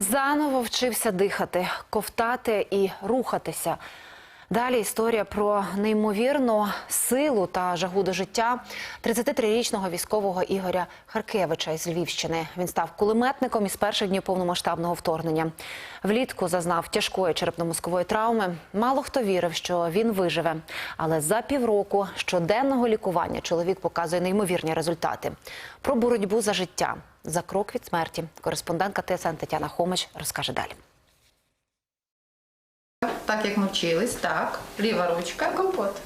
Заново вчився дихати, ковтати і рухатися. Далі історія про неймовірну силу та жагу до життя 33-річного військового Ігоря Харкевича із Львівщини. Він став кулеметником із перших днів повномасштабного вторгнення. Влітку зазнав тяжкої черепно-мозкової травми. Мало хто вірив, що він виживе. Але за півроку щоденного лікування чоловік показує неймовірні результати. Про боротьбу за життя за крок від смерті. Кореспондентка ТСН Тетяна Хомич розкаже далі. Так як ми вчились, так. Ліва ручка. Компот.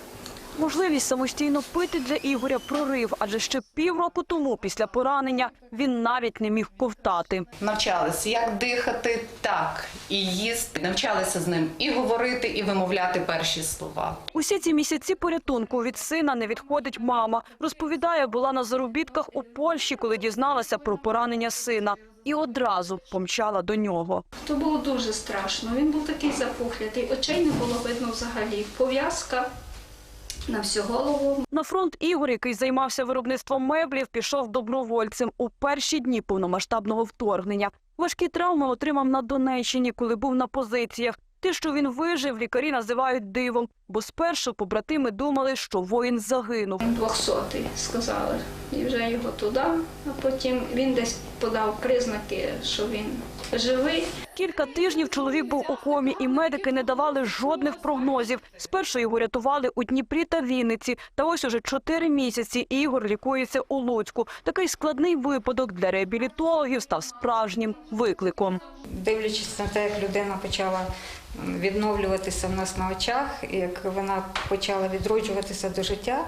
Можливість самостійно пити для Ігоря прорив, адже ще півроку тому, після поранення, він навіть не міг ковтати. Навчалися, як дихати, так і їсти. Навчалися з ним і говорити, і вимовляти перші слова. Усі ці місяці порятунку від сина не відходить мама. Розповідає, була на заробітках у Польщі, коли дізналася про поранення сина. І одразу помчала до нього. То було дуже страшно. Він був такий запухлятий, очей не було видно взагалі. Пов'язка на всю голову. На фронт Ігор, який займався виробництвом меблів, пішов добровольцем у перші дні повномасштабного вторгнення. Важкі травми отримав на Донеччині, коли був на позиціях. Те, що він вижив, лікарі називають дивом, бо спершу побратими думали, що воїн загинув. Він 200-й, сказали. І вже його туди, а потім він десь подав признаки, що він живий. Кілька тижнів чоловік був у комі, і медики не давали жодних прогнозів. Спершу його рятували у Дніпрі та Вінниці. Та ось уже чотири місяці Ігор лікується у Луцьку. Такий складний випадок для реабілітологів став справжнім викликом. Дивлячись на те, як людина почала відновлюватися в нас на очах, як вона почала відроджуватися до життя,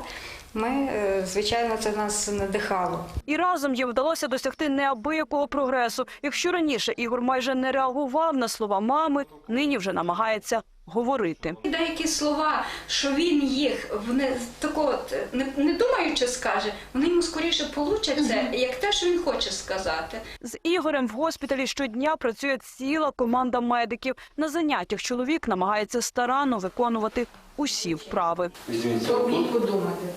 ми, е, звичайно, це нас надихало. І разом їм вдалося досягти неабиякого прогресу. Якщо раніше Ігор майже не реагував на слова мами, нині вже намагається говорити. Деякі слова, що він їх не тако от, не, не думаючи скаже, вони йому скоріше получаться, як те, що він хоче сказати. З Ігорем в госпіталі щодня працює ціла команда медиків. На заняттях чоловік намагається старанно виконувати усі вправи. Подумати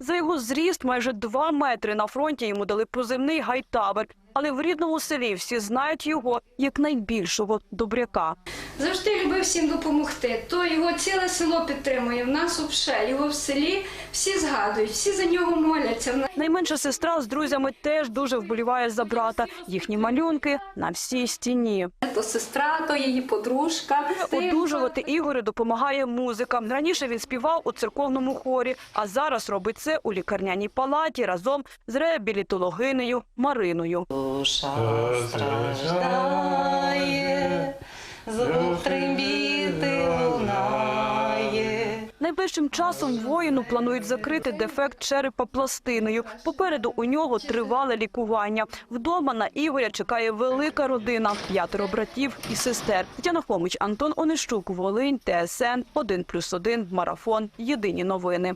За його зріст майже два метри на фронті йому дали позивний гайтавер. Але в рідному селі всі знають його як найбільшого добряка. Завжди любив всім допомогти. То його ціле село підтримує. В нас взагалі його в селі всі згадують, всі за нього моляться. Найменша сестра з друзями теж дуже вболіває за брата. Їхні малюнки на всій стіні. То сестра, то її подружка. Одужувати Ігорю допомагає музика. Раніше він співав у церковному хорі, а зараз робить це у лікарняній палаті разом з реабілітологинею Мариною. Душа страждає, звук трембіти лунає. Найближчим часом воїну планують закрити дефект черепа пластиною. Попереду у нього тривале лікування. Вдома на Ігоря чекає велика родина – п'ятеро братів і сестер. Тетяна Хомич, Антон Онищук, Волинь, ТСН, 1+,1, Марафон. Єдині новини.